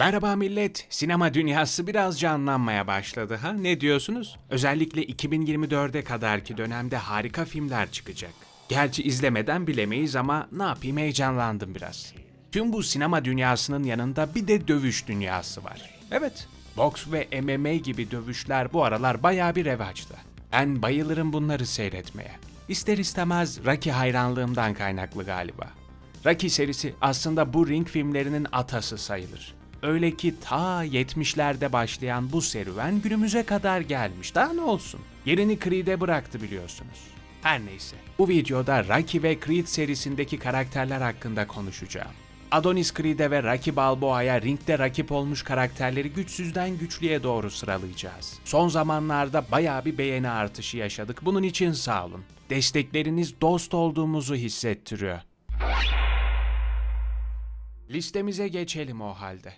Merhaba millet. Sinema dünyası biraz canlanmaya başladı ha? Ne diyorsunuz? Özellikle 2024'e kadarki dönemde harika filmler çıkacak. Gerçi izlemeden bilemeyiz ama ne yapayım heyecanlandım biraz. Tüm bu sinema dünyasının yanında bir de dövüş dünyası var. Evet, boks ve MMA gibi dövüşler bu aralar bayağı bir revaçta. Ben bayılırım bunları seyretmeye. İster istemez Rocky hayranlığımdan kaynaklı galiba. Rocky serisi aslında bu ring filmlerinin atası sayılır. Öyle ki ta 70'lerde başlayan bu serüven günümüze kadar gelmiş. Daha ne olsun? Yerini Creed'e bıraktı biliyorsunuz. Her neyse. Bu videoda Rocky ve Creed serisindeki karakterler hakkında konuşacağım. Adonis Creed'e ve Rocky Balboa'ya ringde rakip olmuş karakterleri güçsüzden güçlüye doğru sıralayacağız. Son zamanlarda bayağı bir beğeni artışı yaşadık. Bunun için sağ olun. Destekleriniz dost olduğumuzu hissettiriyor. Listemize geçelim o halde.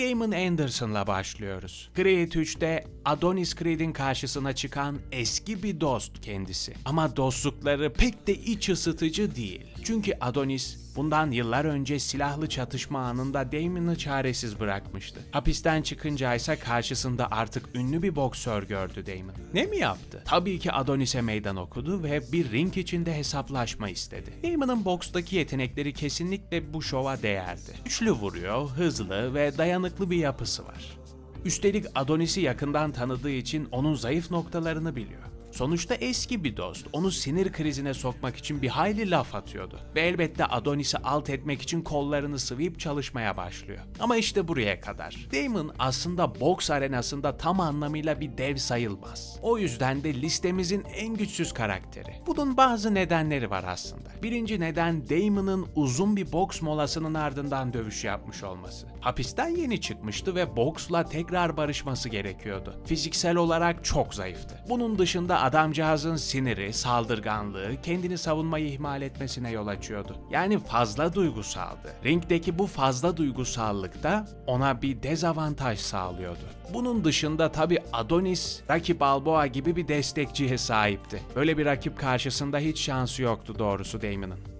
Damon Anderson'la başlıyoruz. Creed 3'te Adonis Creed'in karşısına çıkan eski bir dost kendisi. Ama dostlukları pek de iç ısıtıcı değil. Çünkü Adonis bundan yıllar önce silahlı çatışma anında Damon'ı çaresiz bırakmıştı. Hapisten çıkınca ise karşısında artık ünlü bir boksör gördü Damon. Ne mi yaptı? Tabii ki Adonis'e meydan okudu ve bir ring içinde hesaplaşma istedi. Damon'ın bokstaki yetenekleri kesinlikle bu şova değerdi. Güçlü vuruyor, hızlı ve dayanıklı bir yapısı var. Üstelik Adonis'i yakından tanıdığı için onun zayıf noktalarını biliyor. Sonuçta eski bir dost. Onu sinir krizine sokmak için bir hayli laf atıyordu. Ve elbette Adonis'i alt etmek için kollarını sıvayıp çalışmaya başlıyor. Ama işte buraya kadar. Damon aslında boks arenasında tam anlamıyla bir dev sayılmaz. O yüzden de listemizin en güçsüz karakteri. Bunun bazı nedenleri var aslında. Birinci neden Damon'ın uzun bir boks molasının ardından dövüş yapmış olması. Hapisten yeni çıkmıştı ve boksla tekrar barışması gerekiyordu. Fiziksel olarak çok zayıftı. Bunun dışında adamcağızın siniri, saldırganlığı, kendini savunmayı ihmal etmesine yol açıyordu. Yani fazla duygusaldı. Ringdeki bu fazla duygusallık da ona bir dezavantaj sağlıyordu. Bunun dışında tabi Adonis, Rocky Balboa gibi bir destekçiye sahipti. Böyle bir rakip karşısında hiç şansı yoktu doğrusu Damon'ın.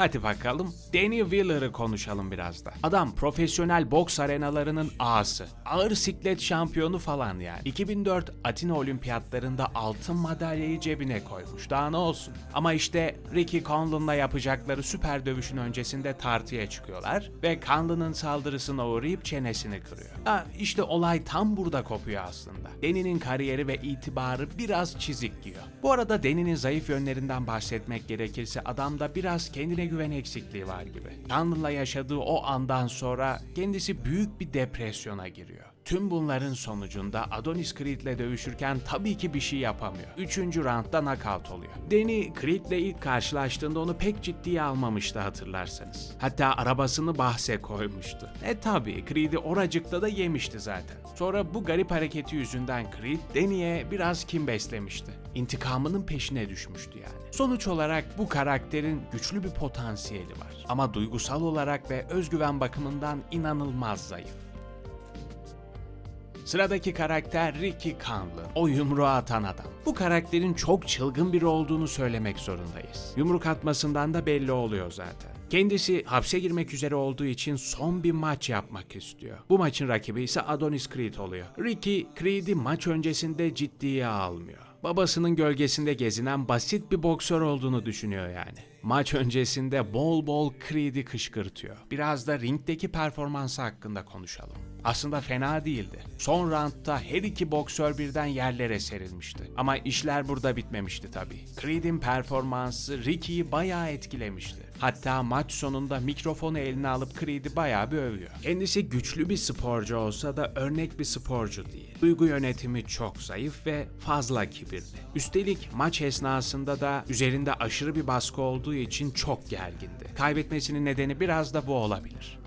Hadi bakalım Danny Wheeler'ı konuşalım biraz da. Adam profesyonel boks arenalarının ağası. Ağır siklet şampiyonu falan yani. 2004 Atina olimpiyatlarında altın madalyayı cebine koymuş. Daha ne olsun. Ama işte Ricky Conlan'la yapacakları süper dövüşün öncesinde tartıya çıkıyorlar ve Conlan'ın saldırısına uğrayıp çenesini kırıyor. Ha, işte olay tam burada kopuyor aslında. Danny'nin kariyeri ve itibarı biraz çizik giyiyor. Bu arada Danny'nin zayıf yönlerinden bahsetmek gerekirse adamda biraz kendine güven eksikliği var gibi. Conlan'la yaşadığı o andan sonra kendisi büyük bir depresyona giriyor. Tüm bunların sonucunda Adonis Creed'le dövüşürken tabii ki bir şey yapamıyor. Üçüncü roundda knockout oluyor. Danny Creed'le ilk karşılaştığında onu pek ciddiye almamıştı hatırlarsanız. Hatta arabasını bahse koymuştu. E tabii Creed'i oracıkta da yemişti zaten. Sonra bu garip hareketi yüzünden Creed Danny'e biraz kim beslemişti. İntikamının peşine düşmüştü yani. Sonuç olarak bu karakterin güçlü bir potansiyeli var. Ama duygusal olarak ve özgüven bakımından inanılmaz zayıf. Sıradaki karakter Ricky Conlan. O yumruğu atan adam. Bu karakterin çok çılgın biri olduğunu söylemek zorundayız. Yumruk atmasından da belli oluyor zaten. Kendisi hapse girmek üzere olduğu için son bir maç yapmak istiyor. Bu maçın rakibi ise Adonis Creed oluyor. Ricky, Creed'i maç öncesinde ciddiye almıyor. Babasının gölgesinde gezinen basit bir boksör olduğunu düşünüyor yani. Maç öncesinde bol bol Creed'i kışkırtıyor. Biraz da ringdeki performansı hakkında konuşalım. Aslında fena değildi. Son roundda her iki boksör birden yerlere serilmişti. Ama işler burada bitmemişti tabii. Creed'in performansı Ricky'yi bayağı etkilemişti. Hatta maç sonunda mikrofonu eline alıp Creed'i bayağı bir övüyor. Kendisi güçlü bir sporcu olsa da örnek bir sporcu değil. Duygu yönetimi çok zayıf ve fazla kibirli. Üstelik maç esnasında da üzerinde aşırı bir baskı olduğu için çok gergindi. Kaybetmesinin nedeni biraz da bu olabilir.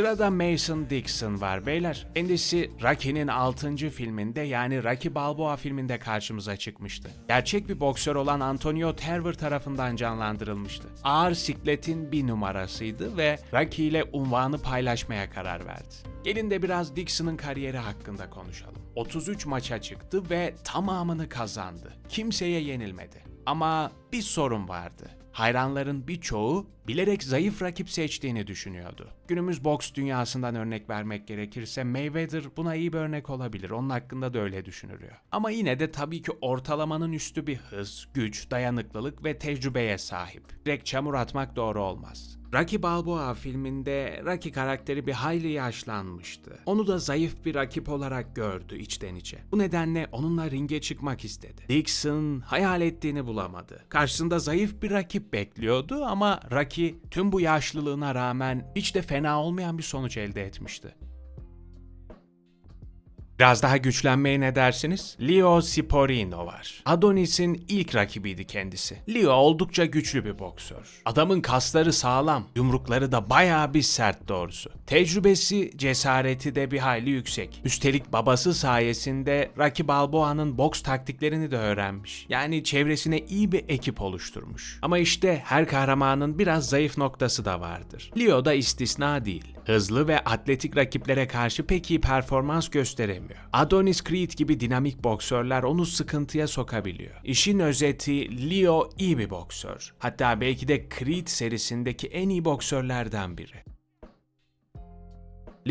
Sırada Mason Dixon var beyler. Kendisi Rocky'nin 6. filminde yani Rocky Balboa filminde karşımıza çıkmıştı. Gerçek bir boksör olan Antonio Tarver tarafından canlandırılmıştı. Ağır sikletin bir numarasıydı ve Rocky ile unvanı paylaşmaya karar verdi. Gelin de biraz Dixon'ın kariyeri hakkında konuşalım. 33 maça çıktı ve tamamını kazandı. Kimseye yenilmedi. Ama bir sorun vardı. Hayranların birçoğu bilerek zayıf rakip seçtiğini düşünüyordu. Günümüz boks dünyasından örnek vermek gerekirse Mayweather buna iyi bir örnek olabilir. Onun hakkında da öyle düşünülüyor. Ama yine de tabii ki ortalamanın üstü bir hız, güç, dayanıklılık ve tecrübeye sahip. Direkt çamur atmak doğru olmaz. Rocky Balboa filminde Rocky karakteri bir hayli yaşlanmıştı. Onu da zayıf bir rakip olarak gördü içten içe. Bu nedenle onunla ringe çıkmak istedi. Dixon hayal ettiğini bulamadı. Karşısında zayıf bir rakip bekliyordu ama Rocky tüm bu yaşlılığına rağmen hiç de fena olmayan bir sonuç elde etmişti. Biraz daha güçlenmeye ne dersiniz? Leo Ciporino var. Adonis'in ilk rakibiydi kendisi. Leo oldukça güçlü bir boksör. Adamın kasları sağlam, yumrukları da bayağı bir sert doğrusu. Tecrübesi, cesareti de bir hayli yüksek. Üstelik babası sayesinde Rocky Balboa'nın boks taktiklerini de öğrenmiş. Yani çevresine iyi bir ekip oluşturmuş. Ama işte her kahramanın biraz zayıf noktası da vardır. Leo da istisna değil. Hızlı ve atletik rakiplere karşı pek iyi performans gösteremiyor. Adonis Creed gibi dinamik boksörler onu sıkıntıya sokabiliyor. İşin özeti Leo iyi bir boksör. Hatta belki de Creed serisindeki en iyi boksörlerden biri.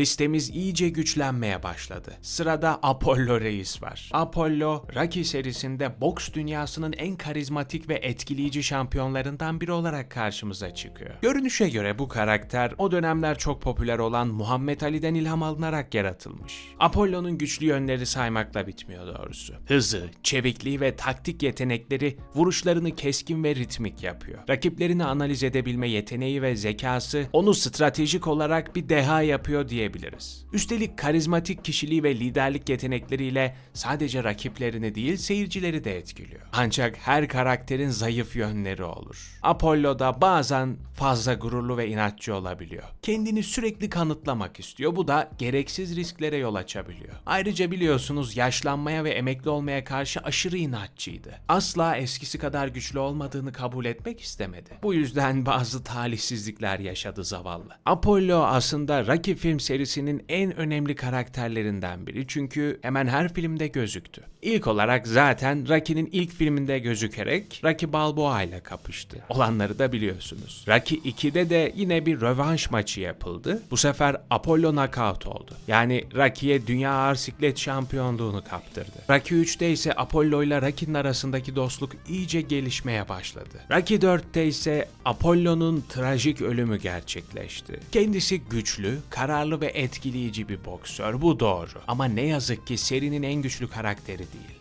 Listemiz iyice güçlenmeye başladı. Sırada Apollo Reis var. Apollo, Rocky serisinde boks dünyasının en karizmatik ve etkileyici şampiyonlarından biri olarak karşımıza çıkıyor. Görünüşe göre bu karakter o dönemler çok popüler olan Muhammed Ali'den ilham alınarak yaratılmış. Apollo'nun güçlü yönleri saymakla bitmiyor doğrusu. Hızı, çevikliği ve taktik yetenekleri vuruşlarını keskin ve ritmik yapıyor. Rakiplerini analiz edebilme yeteneği ve zekası onu stratejik olarak bir deha yapıyor diyebiliriz. Üstelik karizmatik kişiliği ve liderlik yetenekleriyle sadece rakiplerini değil seyircileri de etkiliyor. Ancak her karakterin zayıf yönleri olur. Apollo da bazen fazla gururlu ve inatçı olabiliyor. Kendini sürekli kanıtlamak istiyor. Bu da gereksiz risklere yol açabiliyor. Ayrıca biliyorsunuz yaşlanmaya ve emekli olmaya karşı aşırı inatçıydı. Asla eskisi kadar güçlü olmadığını kabul etmek istemedi. Bu yüzden bazı talihsizlikler yaşadı zavallı. Apollo aslında Rocky film serisinin en önemli karakterlerinden biri çünkü hemen her filmde gözüktü. İlk olarak zaten Rocky'nin ilk filminde gözükerek Rocky Balboa ile kapıştı. Olanları da biliyorsunuz. Rocky 2'de de yine bir rövanş maçı yapıldı. Bu sefer Apollo knockout oldu. Yani Rocky'ye dünya ağır siklet şampiyonluğunu kaptırdı. Rocky 3'te ise Apollo ile Rocky'nin arasındaki dostluk iyice gelişmeye başladı. Rocky 4'te ise Apollo'nun trajik ölümü gerçekleşti. Kendisi güçlü, kararlı ve etkileyici bir boksör bu doğru. Ama ne yazık ki serinin en güçlü karakteri değil.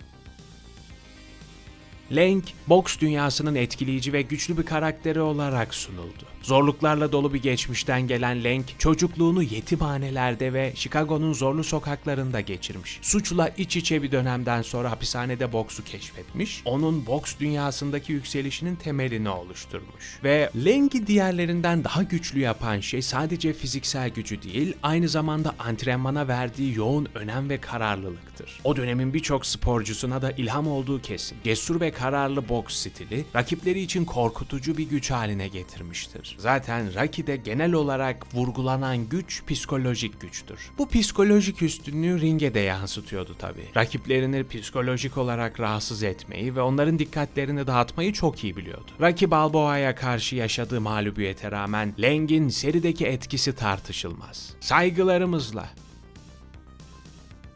Lang, boks dünyasının etkileyici ve güçlü bir karakteri olarak sunuldu. Zorluklarla dolu bir geçmişten gelen Lang, çocukluğunu yetimhanelerde ve Chicago'nun zorlu sokaklarında geçirmiş. Suçla iç içe bir dönemden sonra hapishanede boksu keşfetmiş, onun boks dünyasındaki yükselişinin temelini oluşturmuş. Ve Lang'i diğerlerinden daha güçlü yapan şey sadece fiziksel gücü değil, aynı zamanda antrenmana verdiği yoğun önem ve kararlılıktır. O dönemin birçok sporcusuna da ilham olduğu kesin. Cesur ve kararlı boks stili, rakipleri için korkutucu bir güç haline getirmiştir. Zaten Rocky'de genel olarak vurgulanan güç psikolojik güçtür. Bu psikolojik üstünlüğü ringe de yansıtıyordu tabii. Rakiplerini psikolojik olarak rahatsız etmeyi ve onların dikkatlerini dağıtmayı çok iyi biliyordu. Rocky Balboa'ya karşı yaşadığı mağlubiyete rağmen Lang'in serideki etkisi tartışılmaz. Saygılarımızla.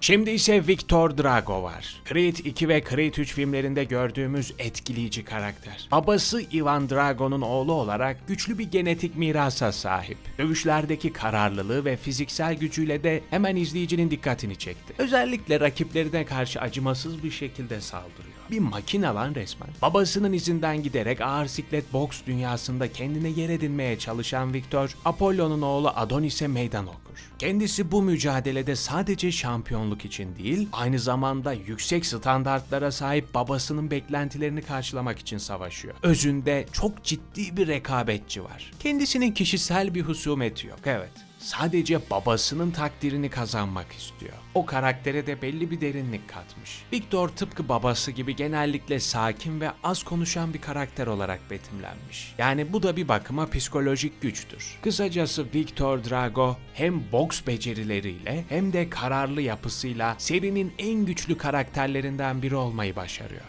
Şimdi ise Victor Drago var. Creed 2 ve Creed 3 filmlerinde gördüğümüz etkileyici karakter. Babası Ivan Drago'nun oğlu olarak güçlü bir genetik mirasa sahip. Dövüşlerdeki kararlılığı ve fiziksel gücüyle de hemen izleyicinin dikkatini çekti. Özellikle rakiplerine karşı acımasız bir şekilde saldırıyor. Bir makine lan resmen. Babasının izinden giderek ağır siklet boks dünyasında kendine yer edinmeye çalışan Victor, Apollo'nun oğlu Adonis'e meydan okur. Kendisi bu mücadelede sadece şampiyonluk için değil, aynı zamanda yüksek standartlara sahip babasının beklentilerini karşılamak için savaşıyor. Özünde çok ciddi bir rekabetçi var. Kendisinin kişisel bir husumeti yok, evet. Sadece babasının takdirini kazanmak istiyor. O karaktere de belli bir derinlik katmış. Victor tıpkı babası gibi genellikle sakin ve az konuşan bir karakter olarak betimlenmiş. Yani bu da bir bakıma psikolojik güçtür. Kısacası Victor Drago hem boks becerileriyle hem de kararlı yapısıyla serinin en güçlü karakterlerinden biri olmayı başarıyor.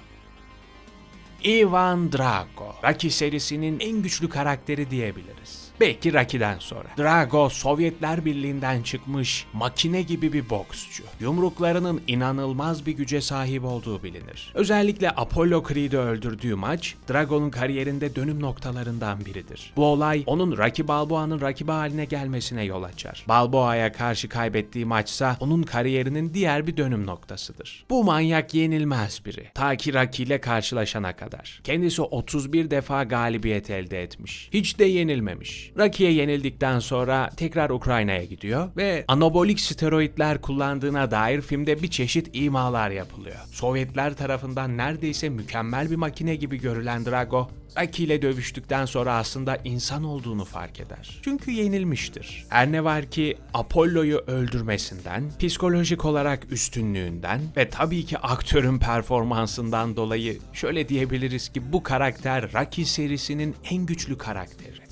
Ivan Drago. Rocky serisinin en güçlü karakteri diyebiliriz. Belki Rocky'den sonra. Drago Sovyetler Birliği'nden çıkmış makine gibi bir boksçu. Yumruklarının inanılmaz bir güce sahip olduğu bilinir. Özellikle Apollo Creed'i öldürdüğü maç Drago'nun kariyerinde dönüm noktalarından biridir. Bu olay onun Rocky Balboa'nın rakibi haline gelmesine yol açar. Balboa'ya karşı kaybettiği maçsa onun kariyerinin diğer bir dönüm noktasıdır. Bu manyak yenilmez biri. Ta ki Rocky ile karşılaşana kadar. Kendisi 31 defa galibiyet elde etmiş. Hiç de yenilmemiş. Rocky'ye yenildikten sonra tekrar Ukrayna'ya gidiyor ve anabolik steroidler kullandığına dair filmde bir çeşit imalar yapılıyor. Sovyetler tarafından neredeyse mükemmel bir makine gibi görülen Drago, Rocky ile dövüştükten sonra aslında insan olduğunu fark eder. Çünkü yenilmiştir. Her ne var ki Apollo'yu öldürmesinden, psikolojik olarak üstünlüğünden ve tabii ki aktörün performansından dolayı şöyle diyebiliriz ki bu karakter Rocky serisinin en güçlü karakteri.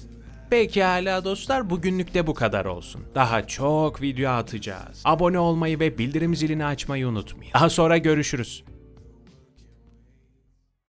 Peki hala dostlar bugünlük de bu kadar olsun. Daha çok video atacağız. Abone olmayı ve bildirim zilini açmayı unutmayın. Daha sonra görüşürüz.